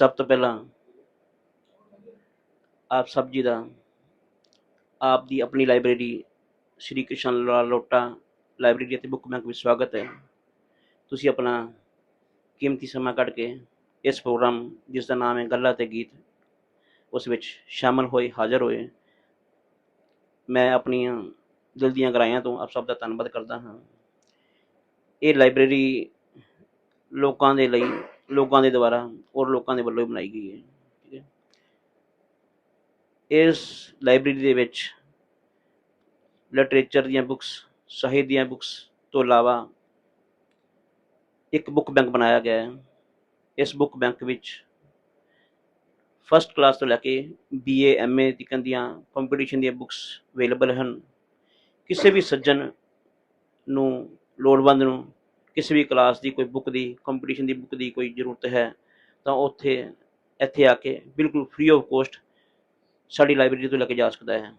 ਸਭ ਤੋਂ ਪਹਿਲਾਂ ਆਪ ਸਭ ਜੀ ਦਾ, ਆਪ ਦੀ ਆਪਣੀ ਲਾਇਬ੍ਰੇਰੀ ਸ਼੍ਰੀ ਕ੍ਰਿਸ਼ਨ ਲਾਲ ਲੋਟਾ ਲਾਇਬ੍ਰੇਰੀ ਅਤੇ ਬੁੱਕ ਬੈਂਕ ਵਿੱਚ ਸਵਾਗਤ ਹੈ। ਤੁਸੀਂ ਆਪਣਾ ਕੀਮਤੀ ਸਮਾਂ ਕੱਢ ਕੇ ਇਸ ਪ੍ਰੋਗਰਾਮ ਜਿਸ ਦਾ ਨਾਮ ਹੈ ਗੱਲਾਂ ਤੇ ਗੀਤ, ਉਸ ਵਿੱਚ ਸ਼ਾਮਲ ਹੋਏ, ਹਾਜ਼ਰ ਹੋਏ, ਮੈਂ ਆਪਣੀਆਂ ਦਿਲ ਦੀਆਂ ਗਰਾਈਆਂ ਤੋਂ ਆਪ ਸਭ ਦਾ ਧੰਨਵਾਦ ਕਰਦਾ ਹਾਂ। ਇਹ ਲਾਇਬ੍ਰੇਰੀ ਲੋਕਾਂ ਦੇ ਲਈ ਲੋਕਾਂ ਦੇ ਦੁਆਰਾ ਔਰ ਲੋਕਾਂ ਦੇ ਵੱਲੋਂ ਹੀ ਬਣਾਈ ਗਈ ਹੈ, ਠੀਕ ਹੈ। ਇਸ ਲਾਇਬ੍ਰੇਰੀ ਦੇ ਵਿੱਚ ਲਿਟਰੇਚਰ ਦੀਆਂ ਬੁੱਕਸ, ਸਾਹਿਤ ਦੀਆਂ ਬੁੱਕਸ ਤੋਂ ਇਲਾਵਾ ਇੱਕ ਬੁੱਕ ਬੈਂਕ ਬਣਾਇਆ ਗਿਆ ਹੈ। ਇਸ ਬੁੱਕ ਬੈਂਕ ਵਿੱਚ ਫਸਟ ਕਲਾਸ ਤੋਂ ਲੈ ਕੇ ਬੀਏ ਐਮਏ ਤੱਕ ਦੀਆਂ ਕੰਪੀਟੀਸ਼ਨ ਦੀਆਂ ਬੁੱਕਸ ਅਵੇਲੇਬਲ ਹਨ। ਕਿਸੇ ਵੀ ਸੱਜਣ ਨੂੰ ਲੋੜਵੰਦ ਨੂੰ ਕਿਸੇ ਵੀ ਕਲਾਸ ਦੀ ਕੋਈ ਬੁੱਕ ਦੀ ਕੰਪੀਟੀਸ਼ਨ ਦੀ ਬੁੱਕ ਦੀ ਕੋਈ ਜ਼ਰੂਰਤ ਹੈ, ਤਾਂ ਉੱਥੇ, ਇੱਥੇ ਆ ਕੇ ਬਿਲਕੁਲ ਫ੍ਰੀ ਆਫ ਕੋਸਟ ਸਾਡੀ ਲਾਇਬ੍ਰੇਰੀ ਤੋਂ ਲੈ ਕੇ ਜਾ ਸਕਦਾ ਹੈ।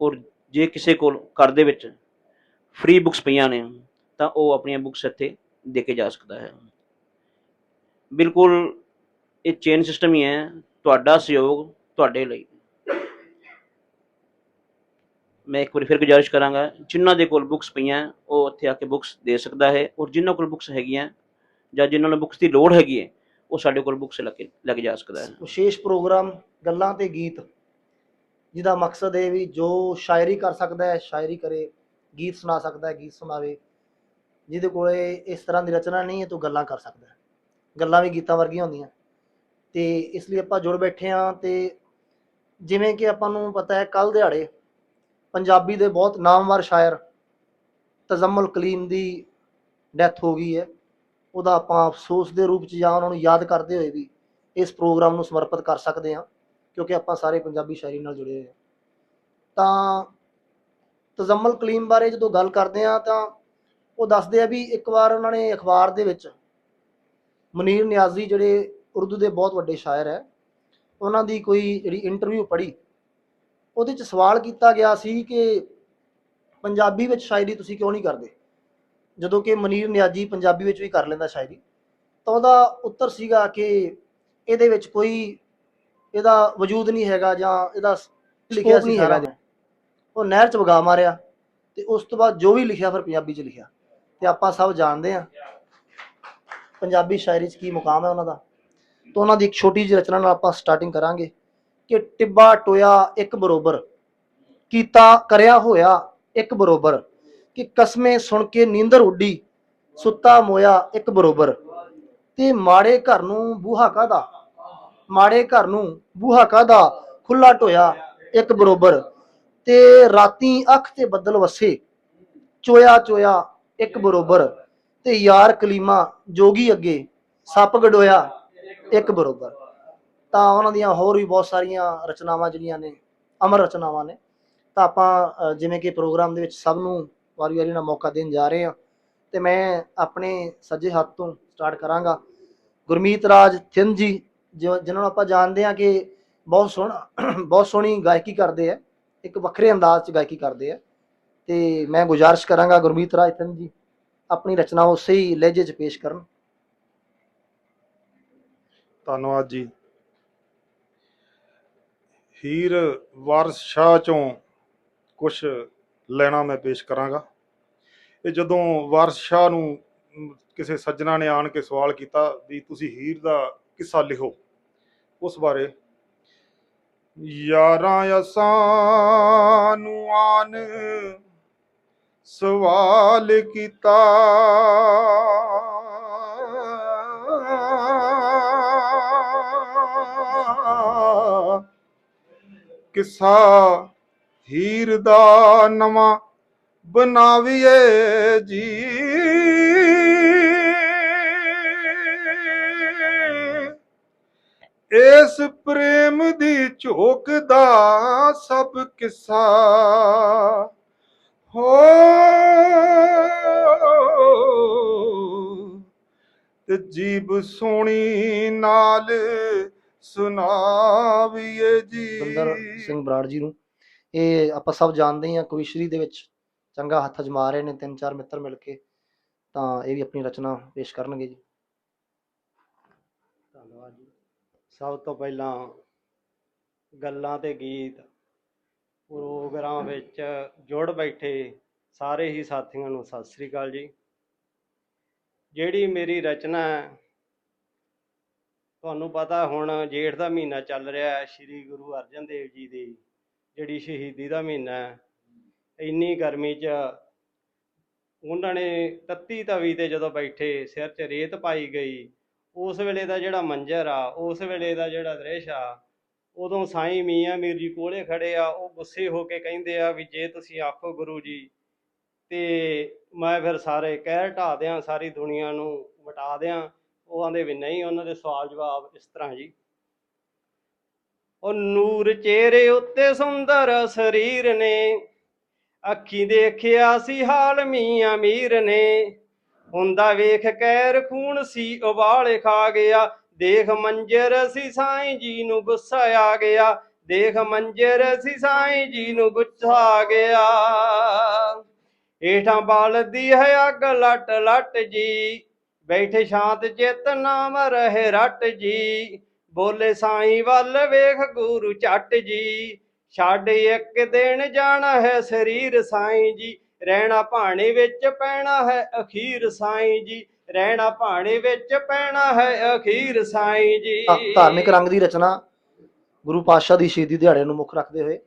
ਔਰ ਜੇ ਕਿਸੇ ਕੋਲ ਘਰ ਦੇ ਵਿੱਚ ਫ੍ਰੀ ਬੁੱਕਸ ਪਈਆਂ ਨੇ, ਤਾਂ ਉਹ ਆਪਣੀਆਂ ਬੁੱਕਸ ਇੱਥੇ ਦੇ ਕੇ ਜਾ ਸਕਦਾ ਹੈ। ਬਿਲਕੁਲ ਇਹ ਚੇਨ ਸਿਸਟਮ ਹੀ ਹੈ, ਤੁਹਾਡਾ ਸਹਿਯੋਗ ਤੁਹਾਡੇ ਲਈ। ਮੈਂ ਇੱਕ ਵਾਰੀ ਫਿਰ ਗੁਜ਼ਾਰਿਸ਼ ਕਰਾਂਗਾ, ਜਿਨ੍ਹਾਂ ਦੇ ਕੋਲ ਬੁੱਕਸ ਪਈਆਂ, ਉਹ ਉੱਥੇ ਆ ਕੇ ਬੁੱਕਸ ਦੇ ਸਕਦਾ ਹੈ ਔਰ ਜਿਨ੍ਹਾਂ ਕੋਲ ਬੁੱਕਸ ਹੈਗੀਆਂ ਜਾਂ ਜਿਨ੍ਹਾਂ ਨੂੰ ਬੁੱਕਸ ਦੀ ਲੋੜ ਹੈਗੀ ਹੈ, ਉਹ ਸਾਡੇ ਕੋਲ ਬੁੱਕਸ ਲੈ ਕੇ ਲੈ ਕੇ ਜਾ ਸਕਦਾ ਹੈ। ਵਿਸ਼ੇਸ਼ ਪ੍ਰੋਗਰਾਮ ਗੱਲਾਂ ਤੇ ਗੀਤ, ਜਿਹਦਾ ਮਕਸਦ ਇਹ ਵੀ ਜੋ ਸ਼ਾਇਰੀ ਕਰ ਸਕਦਾ ਹੈ, ਸ਼ਾਇਰੀ ਕਰੇ, ਗੀਤ ਸੁਣਾ ਸਕਦਾ ਹੈ, ਗੀਤ ਸੁਣਾਵੇ, ਜਿਹਦੇ ਕੋਲੇ ਇਸ ਤਰ੍ਹਾਂ ਦੀ ਰਚਨਾ ਨਹੀਂ ਹੈ ਤੋ ਗੱਲਾਂ ਕਰ ਸਕਦਾ ਹੈ। ਗੱਲਾਂ ਵੀ ਗੀਤਾਂ ਵਰਗੀਆਂ ਹੁੰਦੀਆਂ। ਤੇ ਇਸ ਲਈ ਆਪਾਂ ਜੁੜ ਬੈਠੇ ਹਾਂ ਤੇ ਜਿਵੇਂ ਕਿ ਆਪਾਂ ਨੂੰ ਪਤਾ ਹੈ ਕੱਲ ਦਿਹਾੜੇ ਪੰਜਾਬੀ ਦੇ ਬਹੁਤ ਨਾਮਵਰ ਸ਼ਾਇਰ ਤਜ਼ਮਲ ਕਲੀਮ ਦੀ ਡੈਥ ਹੋ ਗਈ ਹੈ। ਉਹਦਾ ਆਪਾਂ ਅਫਸੋਸ ਦੇ ਰੂਪ ਚ ਜਾਂ ਉਹਨਾਂ ਨੂੰ ਯਾਦ ਕਰਦੇ ਹੋਏ ਵੀ ਇਸ ਪ੍ਰੋਗਰਾਮ ਨੂੰ ਸਮਰਪਿਤ ਕਰ ਸਕਦੇ ਹਾਂ, ਕਿਉਂਕਿ ਆਪਾਂ ਸਾਰੇ ਪੰਜਾਬੀ ਸ਼ਾਇਰੀ ਨਾਲ ਜੁੜੇ ਹੋਏ ਹਾਂ। ਤਾਂ ਤਜ਼ਮਲ ਕਲੀਮ ਬਾਰੇ ਜਦੋਂ ਗੱਲ ਕਰਦੇ ਹਾਂ ਤਾਂ ਉਹ ਦੱਸਦੇ ਆ ਵੀ ਇੱਕ ਵਾਰ ਉਹਨਾਂ ਨੇ ਅਖਬਾਰ ਦੇ ਵਿੱਚ ਮਨੀਰ ਨਿਆਜ਼ੀ ਜਿਹੜੇ ਉਰਦੂ ਦੇ ਬਹੁਤ ਵੱਡੇ ਸ਼ਾਇਰ ਹੈ, ਉਹਨਾਂ ਦੀ ਕੋਈ ਜਿਹੜੀ ਇੰਟਰਵਿਊ ਪੜ੍ਹੀ ਉਹਦੇ ਚ ਸਵਾਲ ਕੀਤਾ ਗਿਆ ਸੀ ਕਿ ਪੰਜਾਬੀ ਵਿੱਚ ਸ਼ਾਇਰੀ ਤੁਸੀਂ ਕਿਉਂ ਨਹੀਂ ਕਰਦੇ? ਜਦੋਂ ਕਿ ਮਨੀਰ ਨਿਆਜੀ ਪੰਜਾਬੀ ਵਿੱਚ ਵੀ ਕਰ ਲੈਂਦਾ ਸ਼ਾਇਰੀ ਤਾਂ ਉਹਦਾ ਉੱਤਰ ਸੀਗਾ ਕਿ ਇਹਦੇ ਵਿੱਚ ਕੋਈ ਇਹਦਾ ਵਜੂਦ ਨਹੀਂ ਹੈਗਾ ਜਾਂ ਇਹਦਾ ਲਿਖਿਆ ਹੈਗਾ ਹੈਗਾ। ਉਹ ਨਹਿਰ ਚ ਵਗਾ ਮਾਰਿਆ ਤੇ ਉਸ ਤੋਂ ਬਾਅਦ ਜੋ ਵੀ ਲਿਖਿਆ ਫਿਰ ਪੰਜਾਬੀ ਚ ਲਿਖਿਆ। ਤੇ ਆਪਾਂ ਸਭ ਜਾਣਦੇ ਹਾਂ ਪੰਜਾਬੀ ਸ਼ਾਇਰੀ ਚ ਕੀ ਮੁਕਾਮ ਹੈ ਉਹਨਾਂ ਦਾ। ਤਾਂ ਉਹਨਾਂ ਦੀ ਇੱਕ ਛੋਟੀ ਜਿਹੀ ਰਚਨਾ ਨਾਲ ਆਪਾਂ ਸਟਾਰਟਿੰਗ ਕਰਾਂਗੇ। ਕਿ ਟਿੱਬਾ ਟੋਇਆ ਇੱਕ ਬਰੋਬਰ, ਕੀਤਾ ਕਰਿਆ ਹੋਇਆ ਇੱਕ ਬਰੋਬਰ, ਕਿ ਕਸਮੇ ਸੁਣ ਕੇ ਨੀਂਦਰ ਉੱਡੀ, ਸੁੱਤਾ ਮੋਇਆ ਇੱਕ ਬਰੋਬਰ। ਤੇ ਮਾੜੇ ਘਰ ਨੂੰ ਬੂਹਾ ਕਾਦਾ ਮਾੜੇ ਘਰ ਨੂੰ ਬੂਹਾ ਕਾਦਾ ਖੁੱਲਾ ਟੋਇਆ ਇੱਕ ਬਰੋਬਰ। ਤੇ ਰਾਤੀ ਅੱਖ ਤੇ ਬੱਦਲ ਵਸੇ, ਚੋਇਆ ਚੋਇਆ ਇੱਕ ਬਰੋਬਰ। ਤੇ ਯਾਰ ਕਲੀਮਾ ਜੋਗੀ ਅੱਗੇ, ਸੱਪ ਗਡੋਇਆ ਇੱਕ ਬਰੋਬਰ। ਤਾਂ ਉਹਨਾਂ ਦੀਆਂ ਹੋਰ ਵੀ ਬਹੁਤ ਸਾਰੀਆਂ ਰਚਨਾਵਾਂ ਜਿਹੜੀਆਂ ਨੇ, ਅਮਰ ਰਚਨਾਵਾਂ ਨੇ। ਤਾਂ ਆਪਾਂ ਜਿਵੇਂ ਕਿ ਪ੍ਰੋਗਰਾਮ ਦੇ ਵਿੱਚ ਸਭ ਨੂੰ ਵਾਰੀ-ਵਾਰੀ ਨਾਲ ਮੌਕਾ ਦੇਣ ਜਾ ਰਹੇ ਹਾਂ। ਤੇ ਮੈਂ ਆਪਣੇ ਸੱਜੇ ਹੱਥ ਤੋਂ ਸਟਾਰਟ ਕਰਾਂਗਾ। ਗੁਰਮੀਤ ਰਾਜ ਥਿੰਦ ਜੀ, ਜੋ, ਜਿਨ੍ਹਾਂ ਨੂੰ ਆਪਾਂ ਜਾਣਦੇ ਹਾਂ ਕਿ ਬਹੁਤ ਸੋਹਣਾ, ਬਹੁਤ ਸੋਹਣੀ ਗਾਇਕੀ ਕਰਦੇ ਆ। ਇੱਕ ਵੱਖਰੇ ਅੰਦਾਜ਼ 'ਚ ਗਾਇਕੀ ਕਰਦੇ ਆ। ਤੇ ਮੈਂ ਗੁਜ਼ਾਰਿਸ਼ ਕਰਾਂਗਾ ਗੁਰਮੀਤ ਰਾਜ ਥਿੰਦ ਜੀ, ਆਪਣੀ ਰਚਨਾ ਉਸੇ ਹੀ ਲਹਿਜੇ 'ਚ ਪੇਸ਼ ਕਰਨ। ਧੰਨਵਾਦ ਜੀ। ਹੀਰ ਵਾਰਸ ਸ਼ਾਹ ਚੋਂ ਕੁਝ ਲੈਣਾ ਮੈਂ ਪੇਸ਼ ਕਰਾਂਗਾ। ਇਹ ਜਦੋਂ ਵਾਰਸ ਸ਼ਾਹ ਨੂੰ ਕਿਸੇ ਸੱਜਣਾ ਨੇ ਆਣ ਕੇ ਸਵਾਲ ਕੀਤਾ ਵੀ ਤੁਸੀਂ ਹੀਰ ਦਾ ਕਿੱਸਾ ਲਿਖੋ, ਉਸ ਬਾਰੇ ਯਾਰਾਂ ਅਸਾਂ ਨੂੰ ਆਨ ਸਵਾਲ ਕੀਤਾ। ਕਿੱਸਾ ਹੀਰ ਦਾ ਨਵਾਂ ਬਣਾਵੀਏ ਜੀ। ਇਸ ਪ੍ਰੇਮ ਦੀ ਝੋਕ ਦਾ ਸਭ ਕਿੱਸਾ। ਹੋ ਤੇ ਜੀਬ ਸੋਹਣੀ ਨਾਲ ਸੁਣਾਵੀਏ ਜੀ। ਸੁੰਦਰ ਸਿੰਘ ਬਰਾੜ ਜੀ ਨੂੰ। ਇਹ ਆਪਾਂ ਸਭ ਜਾਣਦੇ ਹਾਂ ਕਵਿਸ਼ਰੀ ਦੇ ਵਿੱਚ ਚੰਗਾ ਹੱਥ ਅਜਮਾ ਰਹੇ ਨੇ, ਤਿੰਨ ਚਾਰ ਮਿੱਤਰ ਮਿਲ ਕੇ। ਤਾਂ ਇਹ ਵੀ ਆਪਣੀ ਰਚਨਾ ਪੇਸ਼ ਕਰਨਗੇ ਜੀ। ਧੰਨਵਾਦ ਜੀ। ਸਭ ਤੋਂ ਪਹਿਲਾਂ ਗੱਲਾਂ ਤੇ ਗੀਤ। ਪ੍ਰੋਗਰਾਮ ਵਿੱਚ ਜੁੜ ਬੈਠੇ ਸਾਰੇ ਹੀ ਸਾਥੀਆਂ ਨੂੰ ਸਤਿ ਸ੍ਰੀ ਅਕਾਲ ਜੀ। ਜਿਹੜੀ ਮੇਰੀ ਰਚਨਾ ਹੈ ਤੁਹਾਨੂੰ ਪਤਾ ਹੁਣ ਜੇਠ ਦਾ ਮਹੀਨਾ ਚੱਲ ਰਿਹਾ ਹੈ, ਸ੍ਰੀ ਗੁਰੂ ਅਰਜਨ ਦੇਵ ਜੀ ਦੀ, ਜਿਹੜੀ ਸ਼ਹੀਦੀ ਦਾ ਮਹੀਨਾ ਹੈ। ਇੰਨੀ ਗਰਮੀ 'ਚ ਉਹਨਾਂ ਨੇ ਤੱਤੀ ਤਵੀ ਤੇ ਜਦੋਂ ਬੈਠੇ, ਸਿਰ 'ਚ ਰੇਤ ਪਾਈ ਗਈ, ਉਸ ਵੇਲੇ ਦਾ ਜਿਹੜਾ ਮੰਜ਼ਰ ਆ, ਉਸ ਵੇਲੇ ਦਾ ਜਿਹੜਾ ਦ੍ਰਿਸ਼ ਆ, ਉਦੋਂ ਸਾਈਂ ਮੀਆਂ ਮੀਰ ਜੀ ਕੋਲੇ ਖੜੇ ਆ, ਉਹ ਗੁੱਸੇ ਹੋ ਕੇ ਕਹਿੰਦੇ ਆ ਵੀ ਜੇ ਤੁਸੀਂ ਆਖੋ ਗੁਰੂ ਜੀ, ਤੇ ਮੈਂ ਫਿਰ ਸਾਰੇ ਕਹਿਰ ਢਾ ਦਿਆਂ, ਸਾਰੀ ਦੁਨੀਆ ਨੂੰ ਵਟਾ ਦਿਆਂ ਉਹ ਆਂਦੇ ਵੀ ਨਹੀਂ, ਉਹਨਾਂ ਦੇ ਸਵਾਲ ਜਵਾਬ ਇਸ ਤਰ੍ਹਾਂ ਜੀ। ਉਹ ਨੂਰ ਚਿਹਰੇ ਉੱਤੇ ਸੁੰਦਰ ਸਰੀਰ ਨੇ, ਅੱਖੀ ਦੇਖਿਆ ਸੀ ਹਾਲ ਮੀਆਂ ਮੀਰ ਨੇ। ਹੁੰਦਾ ਵੇਖ ਕੈਰ ਖੂਨ ਸੀ ਉਬਾਲੇ ਖਾ ਗਿਆ, ਦੇਖ ਮੰਜਰ ਸੀ ਸਾਈਂ ਜੀ ਨੂੰ ਗੁੱਸਾ ਆ ਗਿਆ, ਦੇਖ ਮੰਜਰ ਸੀ ਸਾਈਂ ਜੀ ਨੂੰ ਗੁੱਸਾ ਆ ਗਿਆ। ਏਠਾਂ ਬਾਲਦੀ ਹੈ ਅੱਗ ਲੱਟ ਲੱਟ ਜੀ ਬੈਠੇ ਸ਼ਾਂਤ ਚਿਤ ਨਾਮ ਰਹੇ ਰੱਟ ਜੀ। ਬੋਲੇ ਸਾਈਂ ਵੱਲ ਵੇਖ ਗੁਰੂ ਚੱਟ ਜੀ। ਛੱਡ ਇੱਕ ਦਿਨ ਜਾਣਾ ਹੈ ਸਰੀਰ ਸਾਈਂ ਜੀ। ਰਹਿਣਾ ਭਾਣੇ ਵਿੱਚ ਪੈਣਾ ਹੈ ਅਖੀਰ ਸਾਈਂ ਜੀ। ਰਹਿਣਾ ਭਾਣੇ ਵਿੱਚ ਪੈਣਾ ਹੈ ਅਖੀਰ ਸਾਈਂ ਜੀ। ਧਾਰਮਿਕ ਰੰਗ ਦੀ ਰਚਨਾ ਗੁਰੂ ਪਾਤਸ਼ਾਹ ਦੀ ਸ਼ਹੀਦੀ ਦਿਹਾੜੇ ਨੂੰ ਮੁੱਖ ਰੱਖਦੇ ਹੋਏ।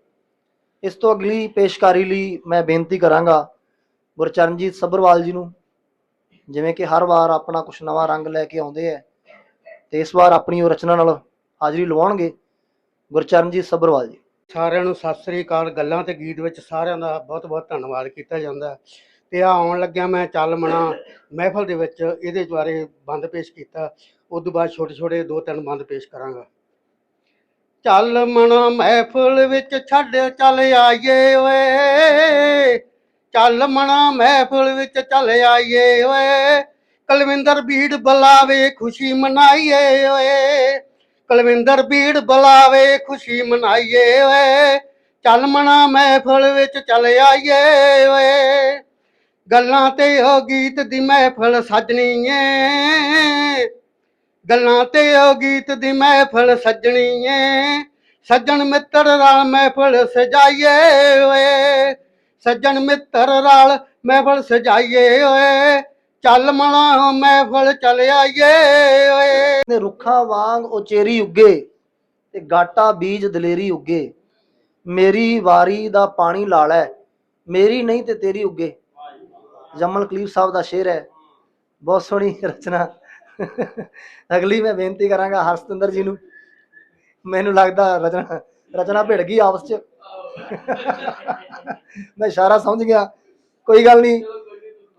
ਇਸ ਤੋਂ ਅਗਲੀ ਪੇਸ਼ਕਾਰੀ ਲਈ ਮੈਂ ਬੇਨਤੀ ਕਰਾਂਗਾ ਗੁਰਚਰਨਜੀਤ ਸੱਭਰਵਾਲ ਜੀ ਨੂੰ ਜਿਵੇਂ ਕਿ ਹਰ ਵਾਰ ਆਪਣਾ ਕੁਝ ਨਵਾਂ ਰੰਗ ਲੈ ਕੇ ਆਉਂਦੇ ਹੈ ਤੇ ਇਸ ਵਾਰ ਆਪਣੀ ਉਹ ਰਚਨਾ ਨਾਲ ਹਾਜ਼ਰੀ ਲਵਾਉਣਗੇ ਗੁਰਚਰਨਜੀਤ ਸੱਭਰਵਾਲ ਜੀ। ਸਾਰਿਆਂ ਨੂੰ ਸਤਿ ਸ੍ਰੀ ਅਕਾਲ। ਗੱਲਾਂ ਤੇ ਗੀਤ ਵਿੱਚ ਸਾਰਿਆਂ ਦਾ ਬਹੁਤ ਬਹੁਤ ਧੰਨਵਾਦ ਕੀਤਾ ਜਾਂਦਾ। ਹੈ। ਤੇ ਆ ਆਉਣ ਲੱਗਿਆ ਮੈਂ ਚੱਲ ਮਣਾ ਮਹਿਫਲ ਦੇ ਵਿੱਚ, ਇਹਦੇ ਬਾਰੇ ਬੰਦ ਪੇਸ਼ ਕੀਤਾ। ਉਸ ਤੋਂ ਬਾਅਦ ਛੋਟੇ ਛੋਟੇ ਦੋ ਤਿੰਨ ਬੰਦ ਪੇਸ਼ ਕਰਾਂਗਾ। ਚੱਲ ਮਣਾ ਮਹਿਫਲ ਵਿੱਚ ਛੱਡ ਚੱਲ ਆਈਏ ਓਏ। ਚੱਲ ਮਣਾ ਮਹਿਫਲ ਵਿੱਚ ਚੱਲ ਆਈਏ ਓਏ। ਕਲਵਿੰਦਰ ਬੀੜ ਬੁਲਾਵੇ, ਖੁਸ਼ੀ ਮਨਾਈਏ ਓਏ। ਕੁਲਵਿੰਦਰ ਬੀੜ ਬੁਲਾਵੇ, ਖੁਸ਼ੀ ਮਨਾਈਏ ਓਏ। ਚੱਲ ਮਣਾ ਮਹਿਫਲ ਵਿੱਚ ਚੱਲ ਆਈਏ ਓਏ। ਗੱਲਾਂ ਤੇ ਉਹ ਗੀਤ ਦੀ ਮਹਿਫਲ ਸਜਣੀ ਏ ਗੱਲਾਂ ਤੇ ਉਹ ਗੀਤ ਦੀ ਮਹਿਫਲ ਸਜਣੀ ਏ ਸੱਜਣ ਮਿੱਤਰ ਨਾਲ ਮਹਿਫਲ ਸਜਾਈਏ ਓਏ। ਸੱਜਣ ਮਿੱਤਰ ਨਾਲ ਮਹਿਫਲ ਸਜਾਈਏ ਓਏ। ਚੱਲ ਮਣਾ ਮਹਿਫਲ ਚੱਲ ਆਈਏ ਓਏ। ਨੇ ਰੁੱਖਾਂ ਵਾਂਗ ਉਚੇਰੀ ਉੱਗੇ ਤੇ ਗਾਟਾ ਬੀਜ ਦਲੇਰੀ ਉੱਗੇ। ਮੇਰੀ ਵਾਰੀ ਦਾ ਪਾਣੀ ਲਾਲਾ, ਮੇਰੀ ਨਹੀਂ ਤੇ ਤੇਰੀ ਉੱਗੇ। ਜਮਲ ਕਲੀਬ ਸਾਹਿਬ ਦਾ ਸ਼ੇਰ ਹੈ। ਬਹੁਤ ਸੋਹਣੀ ਰਚਨਾ। ਅਗਲੀ ਮੈਂ ਬੇਨਤੀ ਕਰਾਂਗਾ ਹਰਸਤਿੰਦਰ ਜੀ ਨੂੰ। ਮੈਨੂੰ ਲੱਗਦਾ ਰਚਨਾ ਰਚਨਾ ਭਿੜ ਗਈ ਆਪਸ ਚ। ਮੈਂ ਇਸ਼ਾਰਾ ਸਮਝ ਗਿਆ। ਕੋਈ ਗੱਲ ਨਹੀਂ।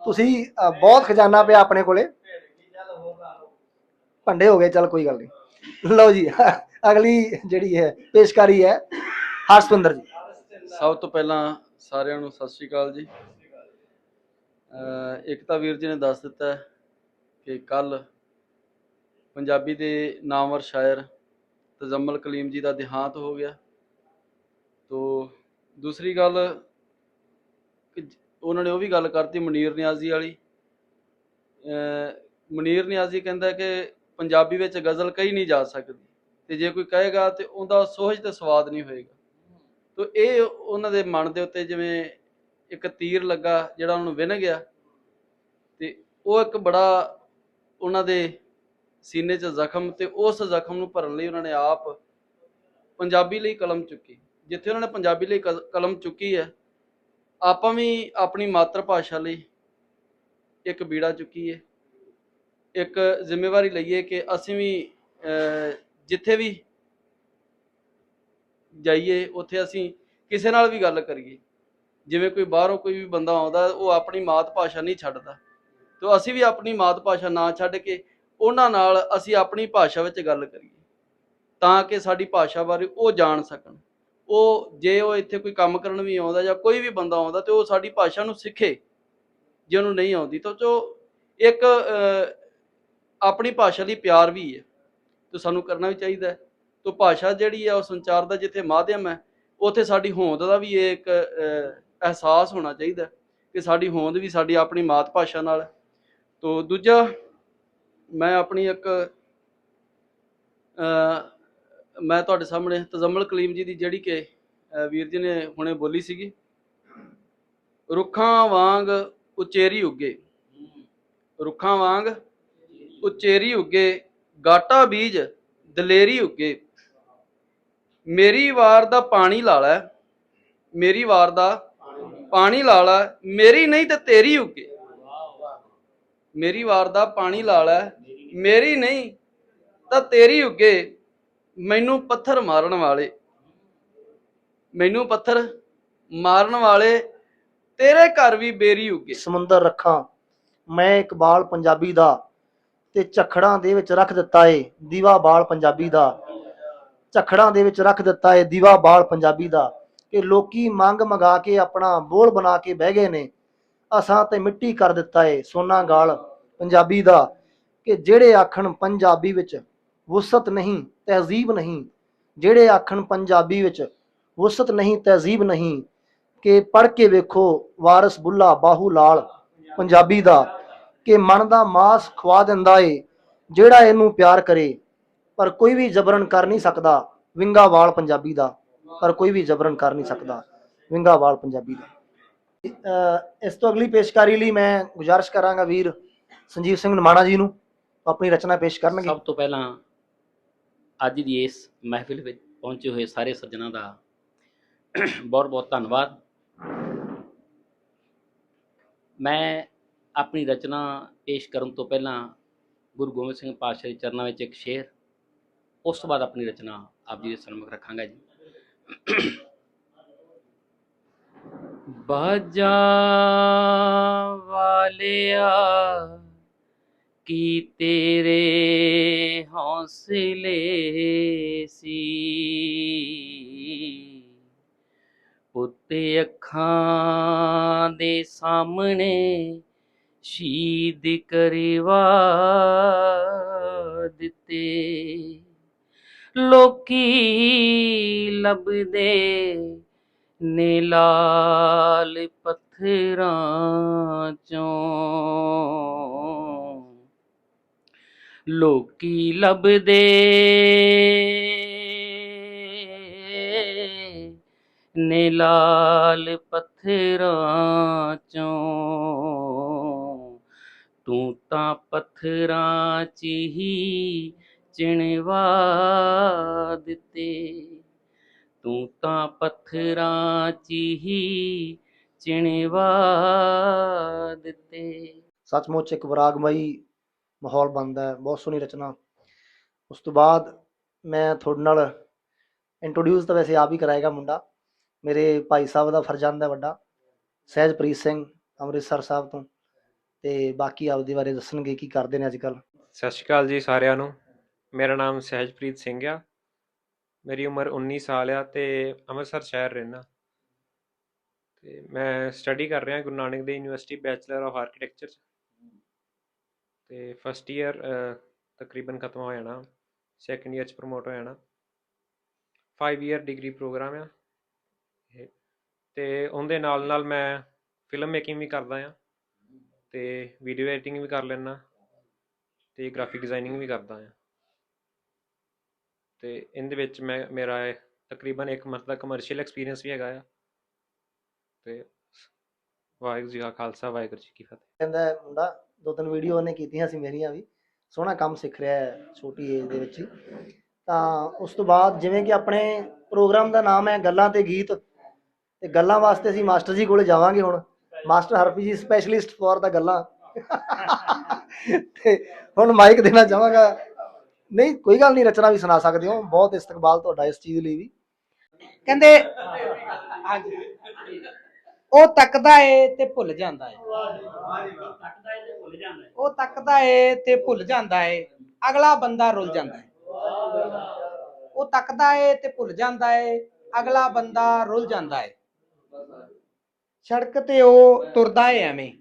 ਤੁਸੀਂ ਅ, ਬਹੁਤ ਖਜ਼ਾਨਾ ਪਿਆ ਆਪਣੇ ਕੋਲੇ। ਭੰਡੇ ਹੋ ਗਏ ਚਲ ਕੋਈ ਗੱਲ ਨਹੀਂ। ਲਓ ਜੀ ਅਗਲੀ ਜਿਹੜੀ ਹੈ ਪੇਸ਼ਕਾਰੀ ਹੈ ਹਰਸਪਿੰਦਰ ਜੀ। ਸਭ ਤੋਂ ਪਹਿਲਾਂ ਸਾਰਿਆਂ ਨੂੰ ਸਤਿ ਸ਼੍ਰੀ ਅਕਾਲ ਜੀ। ਅਹ ਇੱਕ ਤਾਂ ਵੀਰ ਜੀ ਨੇ ਦੱਸ ਦਿੱਤਾ ਹੈ ਕਿ ਕੱਲ ਪੰਜਾਬੀ ਦੇ ਨਾਮਵਰ ਸ਼ਾਇਰ ਤਜਮਲ ਕਲੀਮ ਜੀ ਦਾ ਦੇਹਾਂਤ ਹੋ ਗਿਆ। ਤੋ ਦੂਸਰੀ ਗੱਲ ਉਹਨਾਂ ਨੇ ਉਹ ਵੀ ਗੱਲ ਕਰਤੀ ਮਨੀਰ ਨਿਆਜ਼ੀ ਵਾਲੀ। ਮਨੀਰ ਨਿਆਜ਼ੀ ਕਹਿੰਦਾ ਕਿ ਪੰਜਾਬੀ ਵਿੱਚ ਗਜ਼ਲ ਕਹੀ ਨਹੀਂ ਜਾ ਸਕਦੀ। ਤੇ ਜੇ ਕੋਈ ਕਹੇਗਾ ਤੇ ਉਹਦਾ ਸੋਹਜ ਤੇ ਸਵਾਦ ਨਹੀਂ ਹੋਏਗਾ। ਤੋ ਇਹ ਉਹਨਾਂ ਦੇ ਮਨ ਦੇ ਉੱਤੇ ਜਿਵੇਂ ਇੱਕ ਤੀਰ ਲੱਗਾ ਜਿਹੜਾ ਉਹਨੂੰ ਵਿੰਨ ਗਿਆ ਤੇ ਉਹ ਇੱਕ ਬੜਾ ਉਹਨਾਂ ਦੇ ਸੀਨੇ 'ਚ ਜ਼ਖਮ ਤੇ ਉਸ ਜ਼ਖਮ ਨੂੰ ਭਰਨ ਲਈ ਉਹਨਾਂ ਨੇ ਆਪ ਪੰਜਾਬੀ ਲਈ ਕਲਮ ਚੁੱਕੀ। ਜਿੱਥੇ ਉਹਨਾਂ ਨੇ ਪੰਜਾਬੀ ਲਈ ਕਲ- ਕਲਮ ਚੁੱਕੀ ਹੈ ਆਪਾਂ ਵੀ ਆਪਣੀ ਮਾਤਰ ਭਾਸ਼ਾ ਲਈ ਇੱਕ ਬੀੜਾ ਚੁੱਕੀਏ ਇੱਕ ਜ਼ਿੰਮੇਵਾਰੀ ਲਈਏ ਕਿ ਅਸੀਂ ਵੀ ਅਹ, ਜਿੱਥੇ ਵੀ ਜਾਈਏ ਉੱਥੇ ਅਸੀਂ ਕਿਸੇ ਨਾਲ ਵੀ ਗੱਲ ਕਰੀਏ। ਜਿਵੇਂ ਕੋਈ ਬਾਹਰੋਂ ਕੋਈ ਵੀ ਬੰਦਾ ਆਉਂਦਾ ਉਹ ਆਪਣੀ ਮਾਤ ਭਾਸ਼ਾ ਨਹੀਂ ਛੱਡਦਾ। ਤੇ ਅਸੀਂ ਵੀ ਆਪਣੀ ਮਾਤ ਭਾਸ਼ਾ ਨਾ ਛੱਡ ਕੇ ਉਹਨਾਂ ਨਾਲ ਅਸੀਂ ਆਪਣੀ ਭਾਸ਼ਾ ਵਿੱਚ ਗੱਲ ਕਰੀਏ ਤਾਂ ਕਿ ਸਾਡੀ ਭਾਸ਼ਾ ਬਾਰੇ ਉਹ ਜਾਣ ਸਕਣ। ਉਹ ਜੇ ਉਹ ਇੱਥੇ ਕੋਈ ਕੰਮ ਕਰਨ ਵੀ ਆਉਂਦਾ ਜਾਂ ਕੋਈ ਵੀ ਬੰਦਾ ਆਉਂਦਾ ਤੇ ਉਹ ਸਾਡੀ ਭਾਸ਼ਾ ਨੂੰ ਸਿੱਖੇ, ਜੇ ਉਹਨੂੰ ਨਹੀਂ ਆਉਂਦੀ ਤਾਂ ਜੋ ਇੱਕ ਆਪਣੀ ਭਾਸ਼ਾ ਲਈ ਪਿਆਰ ਵੀ ਹੈ, ਤੇ ਸਾਨੂੰ ਕਰਨਾ ਵੀ ਚਾਹੀਦਾ ਹੈ। ਤੋ ਭਾਸ਼ਾ ਜਿਹੜੀ ਹੈ ਉਹ ਸੰਚਾਰ ਦਾ ਜਿੱਥੇ ਮਾਧਿਅਮ ਹੈ, ਉੱਥੇ ਸਾਡੀ ਹੋਂਦ ਦਾ ਵੀ ਇਹ ਇੱਕ ਅਹਿਸਾਸ ਹੋਣਾ ਚਾਹੀਦਾ ਕਿ ਸਾਡੀ ਹੋਂਦ ਵੀ ਸਾਡੀ ਆਪਣੀ ਮਾਤ ਭਾਸ਼ਾ ਨਾਲ ਹੈ। ਤੋ ਦੂਜਾ, ਮੈਂ ਆਪਣੀ ਇੱਕ ਮੈਂ ਤੁਹਾਡੇ ਸਾਹਮਣੇ ਤਜ਼ਮਲ ਕਲੀਮ ਜੀ ਦੀ ਜਿਹੜੀ ਕਿ ਵੀਰ ਜੀ ਨੇ ਹੁਣੇ ਬੋਲੀ ਸੀਗੀ। ਰੁੱਖਾਂ ਵਾਂਗ ਉਚੇਰੀ ਉੱਗੇ। ਰੁੱਖਾਂ ਵਾਂਗ ਉਚੇਰੀ ਉੱਗੇ, ਗਾਟਾ ਬੀਜ ਦਲੇਰੀ ਉੱਗੇ। ਮੇਰੀ ਵਾਰ ਦਾ ਪਾਣੀ ਲਾਲਾ, ਮੇਰੀ ਵਾਰ ਦਾ ਪਾਣੀ ਲਾਲਾ, ਮੇਰੀ ਨਹੀਂ ਤੇ ਤੇਰੀ ਉੱਗੇ। ਮੇਰੀ ਵਾਰ ਦਾ ਪਾਣੀ ਲਾ ਲੈ ਮੇਰੀ ਨਹੀਂ ਤਾਂ ਤੇਰੀ ਉੱਗੇ। ਮੈਨੂੰ ਪੱਥਰ ਮਾਰਨ ਵਾਲੇ। ਮੈਨੂੰ ਪੱਥਰ ਮਾਰਨ ਵਾਲੇ ਤੇਰੇ ਘਰ ਵੀ ਬੇਰੀ ਉੱਗੇ। ਸਮੁੰਦਰ ਰੱਖਾਂ। ਮੈਂ ਇਕਬਾਲ ਪੰਜਾਬੀ ਦਾ ਤੇ ਝਖੜਾਂ ਦੇ ਵਿੱਚ ਰੱਖ ਦਿੱਤਾ ਏ, ਦੀਵਾ ਬਾਲ ਪੰਜਾਬੀ ਦਾ। ਝਖੜਾਂ ਦੇ ਵਿੱਚ ਰੱਖ ਦਿੱਤਾ ਏ, ਦੀਵਾ ਬਾਲ ਪੰਜਾਬੀ ਦਾ। ਕਿ ਲੋਕੀ ਮੰਗ ਮਗਾ ਕੇ ਆਪਣਾ ਬੋਲ ਬਣਾ ਕੇ ਬਹਿ ਗਏ ਨੇ। ਅਸਾਂ ਤੇ ਮਿੱਟੀ ਕਰ ਦਿੱਤਾ ਏ, ਸੋਨਾ ਗਾਲ ਪੰਜਾਬੀ ਦਾ। ਕਿ ਜਿਹੜੇ ਆਖਣ ਪੰਜਾਬੀ ਵਿੱਚ ਵਸਤ ਨਹੀਂ, ਤਹਿਜ਼ੀਬ ਨਹੀਂ। ਜਿਹੜੇ ਆਖਣ ਪੰਜਾਬੀ ਵਿੱਚ ਵਸਤ ਨਹੀਂ, ਤਹਿਜ਼ੀਬ ਨਹੀਂ, ਕਿ ਪੜ੍ਹ ਕੇ ਵੇਖੋ ਵਾਰਿਸ ਬੁੱਲਾ ਬਾਹੂ ਲਾਲ ਪੰਜਾਬੀ ਦਾ, ਕਿ ਮਨ ਦਾ ਮਾਸ ਖਵਾ ਦਿੰਦਾ ਏ, ਜਿਹੜਾ ਇਹਨੂੰ ਪਿਆਰ ਕਰੇ। ਪਰ ਕੋਈ ਵੀ ਜਬਰਨ ਕਰ ਨਹੀਂ ਸਕਦਾ ਵਿੰਗਾ ਵਾਲ ਪੰਜਾਬੀ ਦਾ। ਪਰ ਕੋਈ ਵੀ ਜਬਰਨ ਕਰ ਨਹੀਂ ਸਕਦਾ ਵਿੰਗਾ ਵਾਲ ਪੰਜਾਬੀ ਦਾ। ਇਸ ਤੋਂ ਅਗਲੀ ਪੇਸ਼ਕਾਰੀ ਲਈ ਮੈਂ ਗੁਜ਼ਾਰਿਸ਼ ਕਰਾਂਗਾ ਵੀਰ ਸੰਜੀਵ ਸਿੰਘ ਨਮਾਣਾ ਜੀ ਨੂੰ। ਆਪਣੀ ਰਚਨਾ ਪੇਸ਼ ਕਰਨਗੇ। ਸਭ ਤੋਂ ਪਹਿਲਾਂ ਅੱਜ ਦੀ ਇਸ ਮਹਿਫਿਲ ਵਿੱਚ ਪਹੁੰਚੇ ਹੋਏ ਸਾਰੇ ਸੱਜਣਾ ਦਾ ਬਹੁਤ ਬਹੁਤ ਧੰਨਵਾਦ। ਮੈਂ ਆਪਣੀ ਰਚਨਾ ਪੇਸ਼ ਕਰਨ ਤੋਂ ਪਹਿਲਾਂ ਗੁਰੂ ਗੋਬਿੰਦ ਸਿੰਘ ਪਾਤਸ਼ਾਹ ਦੇ ਚਰਨਾਂ ਵਿੱਚ ਇੱਕ ਸ਼ੇਰ, ਉਸ ਤੋਂ ਬਾਅਦ ਆਪਣੀ ਰਚਨਾ ਆਪ ਜੀ ਦੇ ਸਨਮੁਖ ਰੱਖਾਂਗਾ ਜੀ। ਬਾਜਾ ਵਾਲਿਆ ਕੀ ਤੇਰੇ ਹੌਸਲੇ ਸੀ? ਪੁੱਤੇ ਅੱਖਾਂ ਦੇ ਸਾਹਮਣੇ ਸ਼ਹੀਦ ਕਰਵਾ ਦਿੱਤੇ। ਲੋਕੀ ਲੱਭਦੇ ਨੇ ਲਾਲ ਪੱਥਰਾਂ ਚੋਂ। ਲੋਕੀ ਲੱਭਦੇ। ਨੇ ਲਾਲ ਪੱਥਰਾਂ ਚੋਂ, ਤੂੰ ਤਾਂ ਪੱਥਰਾਂ 'ਚ ਹੀ ਚਿਣਵਾ ਦਿੱਤੇ। ਤੂੰ ਤਾਂ ਪੱਥਰਾਂ 'ਚ ਹੀ ਚਿਣਵਾ ਦਿੱਤੇ। ਸੱਚਮੁੱਚ ਇੱਕ ਵਿਰਾਗਮਈ ਮਾਹੌਲ ਬਣਦਾ ਹੈ, ਬਹੁਤ ਸੋਹਣੀ ਰਚਨਾ। ਉਸ ਤੋਂ ਬਾਅਦ ਮੈਂ ਤੁਹਾਡੇ ਨਾਲ ਇੰਟਰੋਡਿਊਸ ਤਾਂ ਵੈਸੇ ਆਪ ਹੀ ਕਰਾਏਗਾ ਮੁੰਡਾ। ਮੇਰੇ ਭਾਈ ਸਾਹਿਬ ਦਾ ਫਰਜ਼ੰਦ ਹੈ ਵੱਡਾ, ਸਹਿਜਪ੍ਰੀਤ ਸਿੰਘ, ਅੰਮ੍ਰਿਤਸਰ ਸਾਹਿਬ ਤੋਂ। ਤੇ ਬਾਕੀ ਆਪਦੇ ਬਾਰੇ ਦੱਸਣਗੇ ਕੀ ਕਰਦੇ ਨੇ ਅੱਜ ਕੱਲ ਸਤਿ ਸ਼੍ਰੀ ਅਕਾਲ ਜੀ ਸਾਰਿਆਂ ਨੂੰ। ਮੇਰਾ ਨਾਮ ਸਹਿਜਪ੍ਰੀਤ ਸਿੰਘ ਆ। ਮੇਰੀ ਉਮਰ 19 ਸਾਲ ਆ ਤੇ ਅੰਮ੍ਰਿਤਸਰ ਸ਼ਹਿਰ ਰਹਿਣਾ ਤੇ ਮੈਂ ਸਟੱਡੀ ਕਰ ਰਿਹਾ Guru Nanak Dev university bachelor of architecture ਅਤੇ ਫਸਟ ਈਅਰ ਤਕਰੀਬਨ ਖਤਮ ਹੋ ਜਾਣਾ। ਸੈਕਿੰਡ ਈਅਰ ਚ ਪ੍ਰਮੋਟ ਹੋ ਜਾਣਾ। ਫਾਈਵ ਈਅਰ ਡਿਗਰੀ ਪ੍ਰੋਗਰਾਮ ਆ ਇਹ। ਤੇ ਉਹਦੇ ਨਾਲ ਨਾਲ ਮੈਂ ਫਿਲਮ ਮੇਕਿੰਗ ਵੀ ਕਰਦਾ ਹਾਂ ਅਤੇ ਵੀਡੀਓ ਐਡੀਟਿੰਗ ਵੀ ਕਰ ਲੈਂਦਾ। ਅਤੇ ਗ੍ਰਾਫਿਕ ਡਿਜ਼ਾਈਨਿੰਗ ਵੀ ਕਰਦਾ ਹਾਂ ਅਤੇ ਇਹਦੇ ਵਿੱਚ ਮੈਂ, ਮੇਰਾ ਤਕਰੀਬਨ 1 ਮੰਥ ਦਾ ਕਮਰਸ਼ੀਅਲ ਐਕਸਪੀਰੀਅੰਸ ਵੀ ਹੈਗਾ ਆ। ਤੇ ਵਾਹਿਗੁਰੂ ਜੀ ਕਾ ਖਾਲਸਾ, ਵਾਹਿਗੁਰੂ ਜੀ ਕੀ ਫਤਿਹ। ਕਹਿੰਦਾ ਮੁੰਡਾ ਦੋ ਤਿੰਨ ਵੀਡੀਓ ਉਹਨੇ ਕੀਤੀਆਂ ਸੀ ਮੇਰੀਆਂ ਵੀ। ਸੋਹਣਾ ਕੰਮ ਸਿੱਖ ਰਿਹਾ ਹੈ ਛੋਟੀ ਏਜ ਦੇ ਵਿੱਚ ਹੀ। ਤਾਂ ਉਸ ਤੋਂ ਬਾਅਦ ਜਿਵੇਂ ਕਿ ਆਪਣੇ ਪ੍ਰੋਗਰਾਮ ਦਾ ਨਾਮ ਹੈ ਗੱਲਾਂ ਤੇ ਗੀਤ। ਤੇ ਗੱਲਾਂ ਵਾਸਤੇ ਅਸੀਂ ਮਾਸਟਰ ਜੀ ਕੋਲੇ ਜਾਵਾਂਗੇ ਹੁਣ। ਮਾਸਟਰ ਹਰਪੀ ਜੀ ਸਪੈਸ਼ਲਿਸਟ ਫॉर ਦਾ ਗੱਲਾਂ। ਤੇ ਹੁਣ ਮਾਈਕ ਦੇਣਾ ਚਾਹਾਂਗਾ। ਨਹੀਂ, ਕੋਈ ਗੱਲ ਨਹੀਂ, ਰਚਨਾ ਵੀ ਸੁਣਾ ਸਕਦੇ ਹੋ। ਬਹੁਤ ਇਸਤਕਬਾਲ ਤੁਹਾਡਾ ਇਸ ਚੀਜ਼ ਲਈ ਵੀ। ਕਹਿੰਦੇ ਹਾਂਜੀ ਉਹ ਤੱਕਦਾ ਏ ਤੇ ਭੁੱਲ ਜਾਂਦਾ ਏ। ਉਹ ਤੱਕਦਾ ਏ ਤੇ ਭੁੱਲ ਜਾਂਦਾ ਏ। ਅਗਲਾ ਬੰਦਾ ਰੁੱਲ ਜਾਂਦਾ ਏ। ਉਹ ਤੱਕਦਾ ਏ ਤੇ ਭੁੱਲ ਜਾਂਦਾ ਏ। ਅਗਲਾ ਬੰਦਾ ਰੁੱਲ ਜਾਂਦਾ ਏ। ਸੜਕ ਤੇ ਉਹ ਤੁਰਦਾ ਏ ਐਵੇਂ।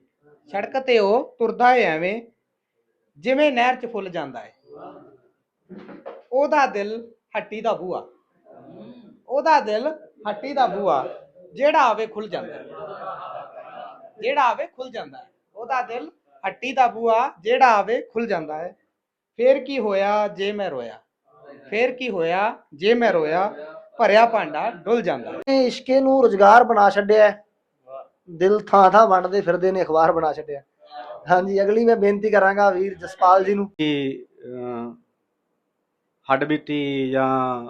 ਸੜਕ ਤੇ ਉਹ ਤੁਰਦਾ ਏ ਐਵੇਂ, ਜਿਵੇਂ ਨਹਿਰ 'ਚ ਫੁੱਲ ਜਾਂਦਾ ਏ। ਉਹਦਾ ਦਿਲ ਹੱਟੀ ਦਾ ਬੂਆ। ਉਹਦਾ ਦਿਲ ਹੱਟੀ ਦਾ ਬੂਆ। ਜਿਹੜਾ ਆਵੇ ਖੁੱਲ ਜਾਂਦਾ ਹੈ। ਜਿਹੜਾ ਆਵੇ ਖੁੱਲ ਜਾਂਦਾ ਹੈ। ਉਹਦਾ ਦਿਲ ਹੱਟੀ ਦਾ ਬੂਆ ਜਿਹੜਾ ਆਵੇ ਖੁੱਲ ਜਾਂਦਾ ਹੈ। ਫੇਰ ਕੀ ਹੋਇਆ? ਜੇ ਮੈਂ ਰੋਇਆ। ਫੇਰ ਕੀ ਹੋਇਆ? ਜੇ ਮੈਂ ਰੋਇਆ ਭਰਿਆ ਭਾਂਡਾ ਡੁੱਲ ਜਾਂਦਾ ਹੈ। ਇਹ ਇਸ਼ਕੇ ਨੂੰ ਰੁਜ਼ਗਾਰ ਬਣਾ ਛੱਡਿਆ। ਦਿਲ ਥਾਂ ਥਾਂ ਵੰਡਦੇ ਫਿਰਦੇ ਨੇ ਅਖਬਾਰ ਬਣਾ ਛੱਡਿਆ। ਹਾਂਜੀ ਅਗਲੀ ਮੈਂ ਬੇਨਤੀ ਕਰਾਂਗਾ ਵੀਰ ਜਸਪਾਲ ਜੀ ਨੂੰ। ਕਿ ਅਹ, ਹੱਡਬੀਤੀ ਜਾਂ